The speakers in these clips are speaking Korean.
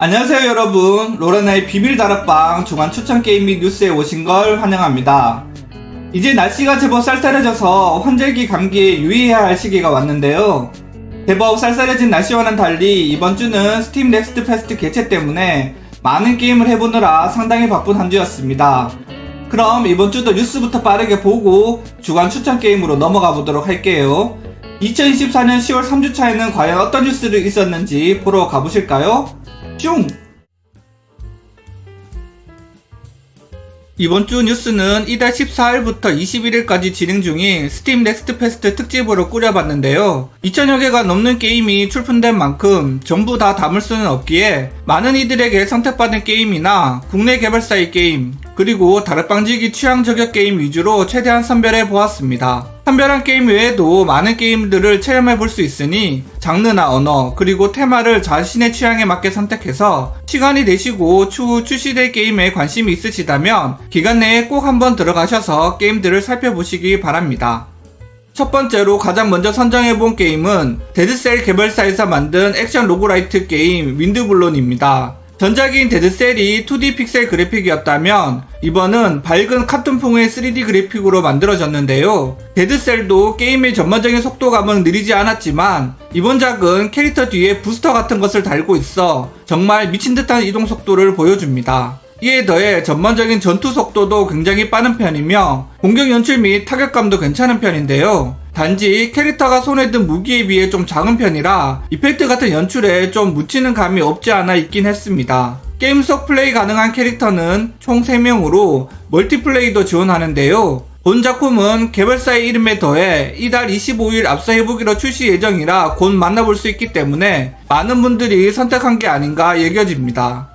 안녕하세요 여러분. 로라나의 비밀 다락방 중간 추천 게임 및 뉴스에 오신 걸 환영합니다. 이제 날씨가 제법 쌀쌀해져서 환절기 감기에 유의해야 할 시기가 왔는데요. 제법 쌀쌀해진 날씨와는 달리 이번 주는 스팀 넥스트 페스트 개최 때문에 많은 게임을 해보느라 상당히 바쁜 한 주였습니다. 그럼 이번 주도 뉴스부터 빠르게 보고 주간 추천 게임으로 넘어가 보도록 할게요. 2024년 10월 3주차에는 과연 어떤 뉴스를 있었는지 보러 가보실까요? 슝! 이번 주 뉴스는 이달 14일부터 21일까지 진행 중인 스팀 넥스트 페스트 특집으로 꾸려봤는데요. 2000여 개가 넘는 게임이 출품된 만큼 전부 다 담을 수는 없기에 많은 이들에게 선택받은 게임이나 국내 개발사의 게임, 그리고 다락방지기 취향 저격 게임 위주로 최대한 선별해 보았습니다. 선별한 게임 외에도 많은 게임들을 체험해 볼 수 있으니 장르나 언어 그리고 테마를 자신의 취향에 맞게 선택해서 시간이 되시고 추후 출시될 게임에 관심이 있으시다면 기간 내에 꼭 한번 들어가셔서 게임들을 살펴보시기 바랍니다. 첫 번째로 가장 먼저 선정해본 게임은 데드셀 개발사에서 만든 액션 로그라이트 게임 윈드블론입니다. 전작인 데드셀이 2D 픽셀 그래픽이었다면 이번은 밝은 카툰풍의 3D 그래픽으로 만들어졌는데요. 데드셀도 게임의 전반적인 속도감은 느리지 않았지만 이번 작은 캐릭터 뒤에 부스터 같은 것을 달고 있어 정말 미친 듯한 이동 속도를 보여줍니다. 이에 더해 전반적인 전투 속도도 굉장히 빠른 편이며 공격 연출 및 타격감도 괜찮은 편인데요. 단지 캐릭터가 손에 든 무기에 비해 좀 작은 편이라 이펙트 같은 연출에 좀 묻히는 감이 없지 않아 있긴 했습니다. 게임 속 플레이 가능한 캐릭터는 총 3명으로 멀티플레이도 지원하는데요. 본 작품은 개발사의 이름에 더해 이달 25일 앞서 해보기로 출시 예정이라 곧 만나볼 수 있기 때문에 많은 분들이 선택한 게 아닌가 여겨집니다.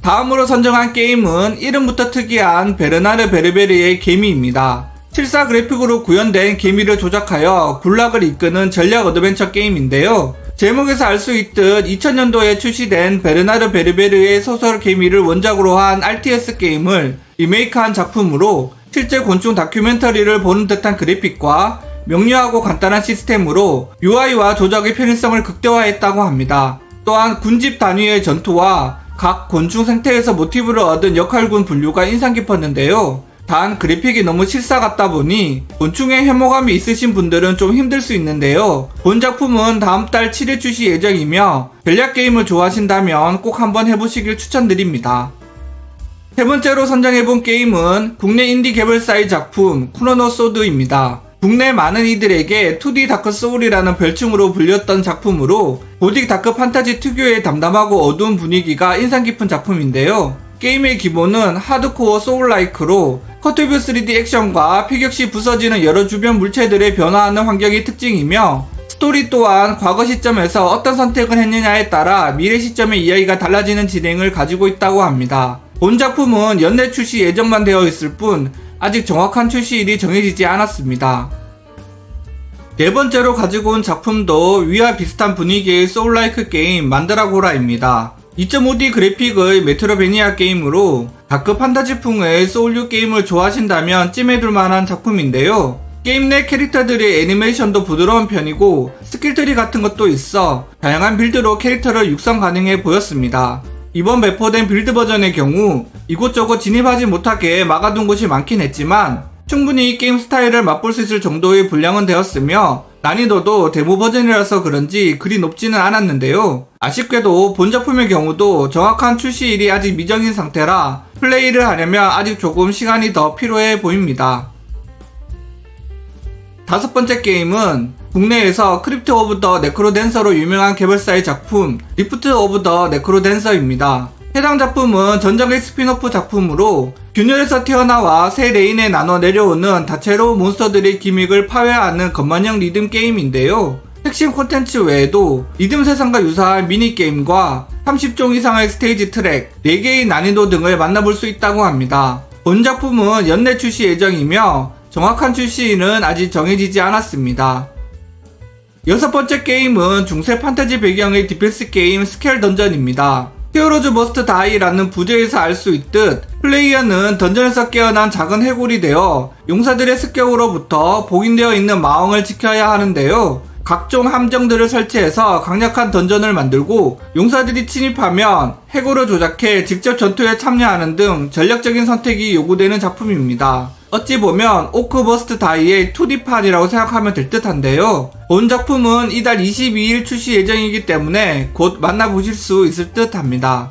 다음으로 선정한 게임은 이름부터 특이한 베르나르 베르베르의 개미입니다. 실사 그래픽으로 구현된 개미를 조작하여 굴락을 이끄는 전략 어드벤처 게임인데요. 제목에서 알 수 있듯 2000년도에 출시된 베르나르 베르베르의 소설 개미를 원작으로 한 RTS 게임을 리메이크한 작품으로 실제 곤충 다큐멘터리를 보는 듯한 그래픽과 명료하고 간단한 시스템으로 UI와 조작의 편의성을 극대화했다고 합니다. 또한 군집 단위의 전투와 각 곤충 생태에서 모티브를 얻은 역할군 분류가 인상 깊었는데요. 단 그래픽이 너무 실사 같다 보니 곤충에 혐오감이 있으신 분들은 좀 힘들 수 있는데요. 본 작품은 다음 달 7일 출시 예정이며 전략 게임을 좋아하신다면 꼭 한번 해보시길 추천드립니다. 세 번째로 선정해본 게임은 국내 인디 개발사의 작품 쿠로노 소드입니다. 국내 많은 이들에게 2D 다크 소울이라는 별칭으로 불렸던 작품으로 고딕 다크 판타지 특유의 담담하고 어두운 분위기가 인상 깊은 작품인데요. 게임의 기본은 하드코어 소울라이크로 커트뷰 3D 액션과 피격 시 부서지는 여러 주변 물체들의 변화하는 환경이 특징이며 스토리 또한 과거 시점에서 어떤 선택을 했느냐에 따라 미래 시점의 이야기가 달라지는 진행을 가지고 있다고 합니다. 본 작품은 연내 출시 예정만 되어 있을 뿐 아직 정확한 출시일이 정해지지 않았습니다. 네 번째로 가지고 온 작품도 위와 비슷한 분위기의 소울라이크 게임 만드라고라입니다. 2.5D 그래픽의 메트로베니아 게임으로 다크 판타지풍의 소울류 게임을 좋아하신다면 찜해둘 만한 작품인데요. 게임 내 캐릭터들의 애니메이션도 부드러운 편이고 스킬트리 같은 것도 있어 다양한 빌드로 캐릭터를 육성 가능해 보였습니다. 이번 배포된 빌드 버전의 경우 이곳저곳 진입하지 못하게 막아둔 곳이 많긴 했지만 충분히 게임 스타일을 맛볼 수 있을 정도의 분량은 되었으며 난이도도 데모 버전이라서 그런지 그리 높지는 않았는데요. 아쉽게도 본 작품의 경우도 정확한 출시일이 아직 미정인 상태라 플레이를 하려면 아직 조금 시간이 더 필요해 보입니다. 다섯 번째 게임은 국내에서 크립트 오브 더 네크로댄서로 유명한 개발사의 작품 리프트 오브 더 네크로댄서입니다. 해당 작품은 전작의 스피노프 작품으로 균열에서 튀어나와 새 레인에 나눠 내려오는 다채로운 몬스터들의 기믹을 파괴하는 건만형 리듬 게임인데요. 핵심 콘텐츠 외에도 리듬 세상과 유사한 미니게임과 30종 이상의 스테이지 트랙, 4개의 난이도 등을 만나볼 수 있다고 합니다. 본 작품은 연내 출시 예정이며 정확한 출시일은 아직 정해지지 않았습니다. 여섯 번째 게임은 중세 판타지 배경의 디펜스 게임 스켈 던전입니다. 히어로즈 머스트 다이라는 부제에서 알 수 있듯 플레이어는 던전에서 깨어난 작은 해골이 되어 용사들의 습격으로부터 봉인되어 있는 마왕을 지켜야 하는데요. 각종 함정들을 설치해서 강력한 던전을 만들고 용사들이 침입하면 해고를 조작해 직접 전투에 참여하는 등 전략적인 선택이 요구되는 작품입니다. 어찌 보면 오크버스트 다이의 2D판이라고 생각하면 될 듯한데요. 본 작품은 이달 22일 출시 예정이기 때문에 곧 만나보실 수 있을 듯 합니다.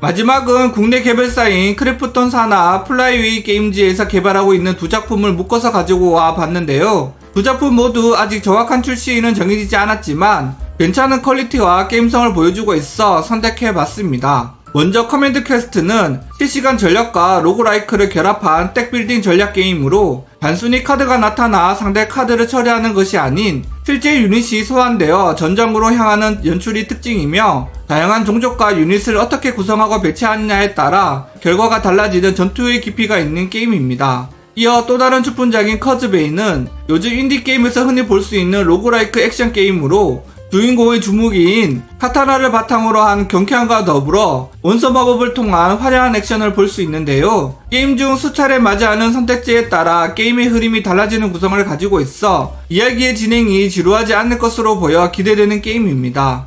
마지막은 국내 개발사인 크래프톤 사나 플라이웨이 게임즈에서 개발하고 있는 두 작품을 묶어서 가지고 와 봤는데요. 두 작품 모두 아직 정확한 출시일은 정해지지 않았지만 괜찮은 퀄리티와 게임성을 보여주고 있어 선택해 봤습니다. 먼저 커맨드 퀘스트는 실시간 전략과 로그라이크를 결합한 덱빌딩 전략 게임으로 단순히 카드가 나타나 상대 카드를 처리하는 것이 아닌 실제 유닛이 소환되어 전장으로 향하는 연출이 특징이며 다양한 종족과 유닛을 어떻게 구성하고 배치하느냐에 따라 결과가 달라지는 전투의 깊이가 있는 게임입니다. 이어 또 다른 출품작인 커즈베이는 요즘 인디게임에서 흔히 볼 수 있는 로그라이크 액션 게임으로 주인공의 주무기인 카타나를 바탕으로 한 경쾌함과 더불어 원서 마법을 통한 화려한 액션을 볼 수 있는데요. 게임 중 수차례 맞이하는 선택지에 따라 게임의 흐름이 달라지는 구성을 가지고 있어 이야기의 진행이 지루하지 않을 것으로 보여 기대되는 게임입니다.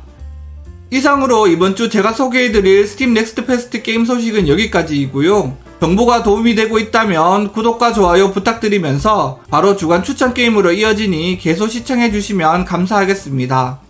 이상으로 이번 주 제가 소개해드릴 스팀 넥스트 페스트 게임 소식은 여기까지이고요. 정보가 도움이 되고 있다면 구독과 좋아요 부탁드리면서 바로 주간 추천 게임으로 이어지니 계속 시청해주시면 감사하겠습니다.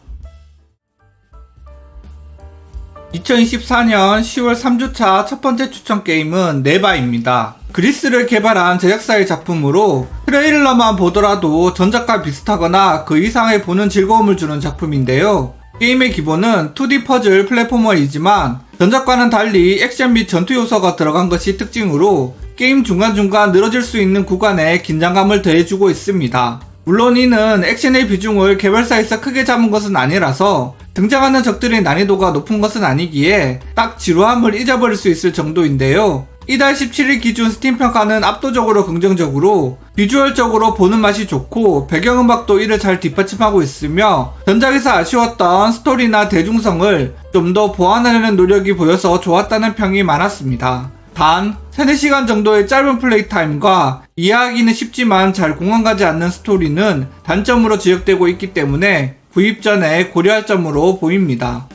2024년 10월 3주차 첫 번째 추천 게임은 네바입니다. 그리스를 개발한 제작사의 작품으로 트레일러만 보더라도 전작과 비슷하거나 그 이상의 보는 즐거움을 주는 작품인데요. 게임의 기본은 2D 퍼즐 플랫포머이지만 전작과는 달리 액션 및 전투 요소가 들어간 것이 특징으로 게임 중간중간 늘어질 수 있는 구간에 긴장감을 더해주고 있습니다. 물론 이는 액션의 비중을 개발사에서 크게 잡은 것은 아니라서 등장하는 적들의 난이도가 높은 것은 아니기에 딱 지루함을 잊어버릴 수 있을 정도인데요. 이달 17일 기준 스팀 평가는 압도적으로 긍정적으로 비주얼적으로 보는 맛이 좋고 배경음악도 이를 잘 뒷받침하고 있으며 전작에서 아쉬웠던 스토리나 대중성을 좀 더 보완하려는 노력이 보여서 좋았다는 평이 많았습니다. 단 3, 4시간 정도의 짧은 플레이 타임과 이해하기는 쉽지만 잘 공감 가지 않는 스토리는 단점으로 지적되고 있기 때문에 구입 전에 고려할 점으로 보입니다.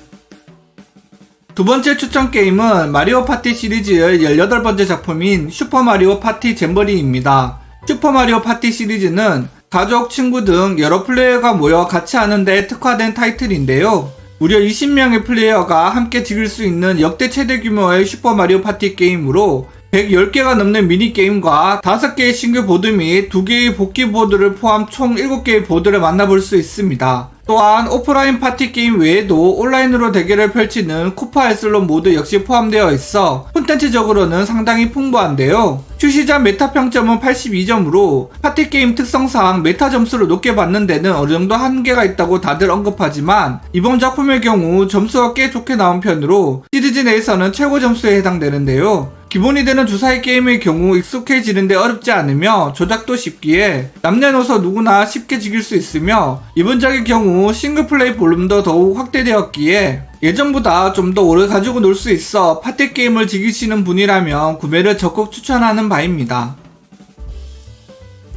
두 번째 추천 게임은 마리오 파티 시리즈의 18번째 작품인 슈퍼마리오 파티 잼버리입니다. 슈퍼마리오 파티 시리즈는 가족, 친구 등 여러 플레이어가 모여 같이 하는데 특화된 타이틀인데요. 무려 20명의 플레이어가 함께 즐길 수 있는 역대 최대 규모의 슈퍼마리오 파티 게임으로 110개가 넘는 미니게임과 5개의 신규 보드 및 2개의 복귀 보드를 포함 총 7개의 보드를 만나볼 수 있습니다. 또한 오프라인 파티 게임 외에도 온라인으로 대결을 펼치는 쿠파 에슬론 모드 역시 포함되어 있어 콘텐츠적으로는 상당히 풍부한데요. 출시자 메타 평점은 82점으로 파티 게임 특성상 메타 점수를 높게 받는 데는 어느 정도 한계가 있다고 다들 언급하지만 이번 작품의 경우 점수가 꽤 좋게 나온 편으로 시리즈 내에서는 최고 점수에 해당되는데요. 기본이 되는 주사위 게임의 경우 익숙해지는데 어렵지 않으며 조작도 쉽기에 남녀노소 누구나 쉽게 즐길 수 있으며 이번 작의 경우 싱글플레이 볼륨도 더욱 확대되었기에 예전보다 좀 더 오래 가지고 놀 수 있어 파티 게임을 즐기시는 분이라면 구매를 적극 추천하는 바입니다.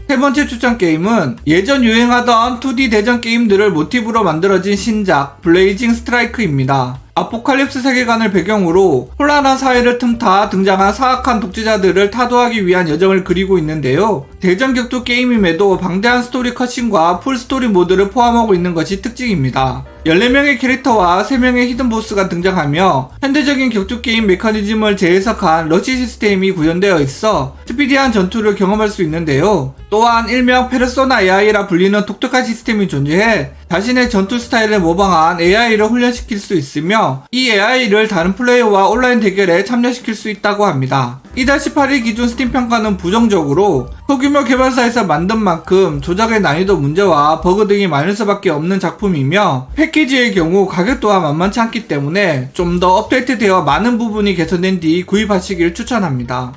세 번째 추천 게임은 예전 유행하던 2D 대전 게임들을 모티브로 만들어진 신작 블레이징 스트라이크입니다. 아포칼립스 세계관을 배경으로 혼란한 사회를 틈타 등장한 사악한 독재자들을 타도하기 위한 여정을 그리고 있는데요. 대전 격투 게임임에도 방대한 스토리 컷신과 풀 스토리 모드를 포함하고 있는 것이 특징입니다. 14명의 캐릭터와 3명의 히든 보스가 등장하며 현대적인 격투 게임 메커니즘을 재해석한 러시 시스템이 구현되어 있어 스피디한 전투를 경험할 수 있는데요. 또한 일명 페르소나 AI라 불리는 독특한 시스템이 존재해 자신의 전투 스타일을 모방한 AI를 훈련시킬 수 있으며 이 AI를 다른 플레이어와 온라인 대결에 참여시킬 수 있다고 합니다. 이달 18일 기준 스팀 평가는 부정적으로 소규모 개발사에서 만든 만큼 조작의 난이도 문제와 버그 등이 많을 수밖에 없는 작품이며 패키지의 경우 가격 또한 만만치 않기 때문에 좀 더 업데이트되어 많은 부분이 개선된 뒤 구입하시길 추천합니다.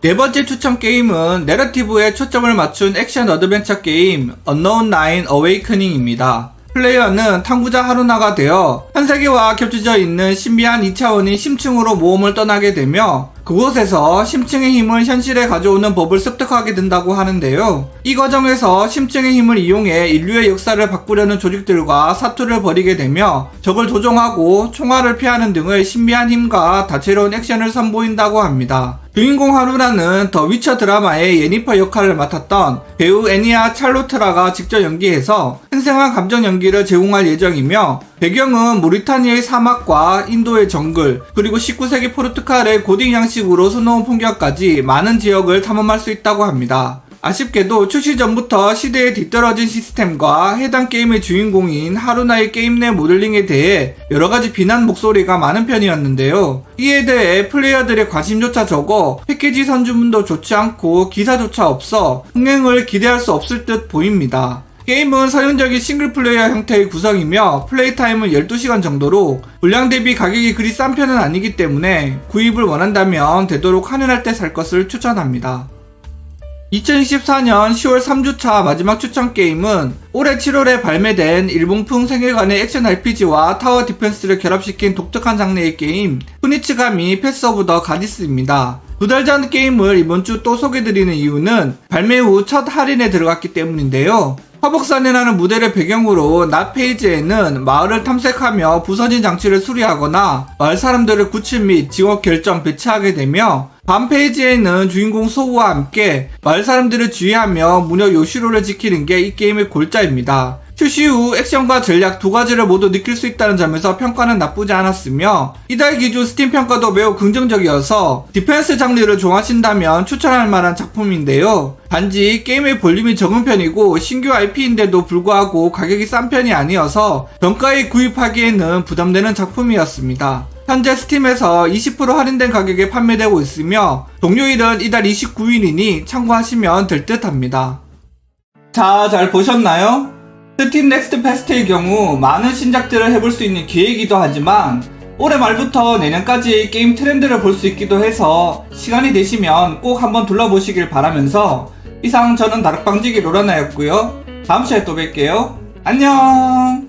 네 번째 추천 게임은 내러티브에 초점을 맞춘 액션 어드벤처 게임 Unknown Nine Awakening입니다. 플레이어는 탐구자 하루나가 되어 현세계와 겹쳐져 있는 신비한 2차원인 심층으로 모험을 떠나게 되며 그곳에서 심층의 힘을 현실에 가져오는 법을 습득하게 된다고 하는데요. 이 과정에서 심층의 힘을 이용해 인류의 역사를 바꾸려는 조직들과 사투를 벌이게 되며 적을 조종하고 총알을 피하는 등의 신비한 힘과 다채로운 액션을 선보인다고 합니다. 주인공 하루라는 더 위쳐 드라마의 예니퍼 역할을 맡았던 배우 애니아 찰로트라가 직접 연기해서 생생한 감정 연기를 제공할 예정이며 배경은 모리타니아의 사막과 인도의 정글 그리고 19세기 포르투갈의 고딩 양식으로 수놓은 풍경까지 많은 지역을 탐험할 수 있다고 합니다. 아쉽게도 출시 전부터 시대에 뒤떨어진 시스템과 해당 게임의 주인공인 하루나의 게임 내 모델링에 대해 여러가지 비난 목소리가 많은 편이었는데요. 이에 대해 플레이어들의 관심조차 적어 패키지 선주문도 좋지 않고 기사조차 없어 흥행을 기대할 수 없을 듯 보입니다. 게임은 서양적인 싱글플레이어 형태의 구성이며 플레이 타임은 12시간 정도로 물량 대비 가격이 그리 싼 편은 아니기 때문에 구입을 원한다면 되도록 할인할 때 살 것을 추천합니다. 2024년 10월 3주차 마지막 추천 게임은 올해 7월에 발매된 일본풍 세계관의 액션 RPG와 타워 디펜스를 결합시킨 독특한 장르의 게임 후니츠가미 패스 오브 더 가디스입니다. 두 달 전 게임을 이번 주 또 소개드리는 이유는 발매 후 첫 할인에 들어갔기 때문인데요. 화복산이라는 무대를 배경으로 낮 페이지에는 마을을 탐색하며 부서진 장치를 수리하거나 마을 사람들을 구출 및 지원 결정 배치하게 되며 밤 페이지에는 주인공 소우와 함께 마을 사람들을 주의하며 무력 요시로를 지키는 게 이 게임의 골자입니다. 출시 후 액션과 전략 두 가지를 모두 느낄 수 있다는 점에서 평가는 나쁘지 않았으며 이달 기준 스팀 평가도 매우 긍정적이어서 디펜스 장르를 좋아하신다면 추천할 만한 작품인데요. 단지 게임의 볼륨이 적은 편이고 신규 IP인데도 불구하고 가격이 싼 편이 아니어서 정가에 구입하기에는 부담되는 작품이었습니다. 현재 스팀에서 20% 할인된 가격에 판매되고 있으며 동료일은 이달 29일이니 참고하시면 될 듯 합니다. 자, 잘 보셨나요? 스팀 넥스트 페스트의 경우 많은 신작들을 해볼 수 있는 기회이기도 하지만 올해 말부터 내년까지 게임 트렌드를 볼 수 있기도 해서 시간이 되시면 꼭 한번 둘러보시길 바라면서 이상 저는 다락방지기 로라나였고요. 다음 시간에 또 뵐게요. 안녕!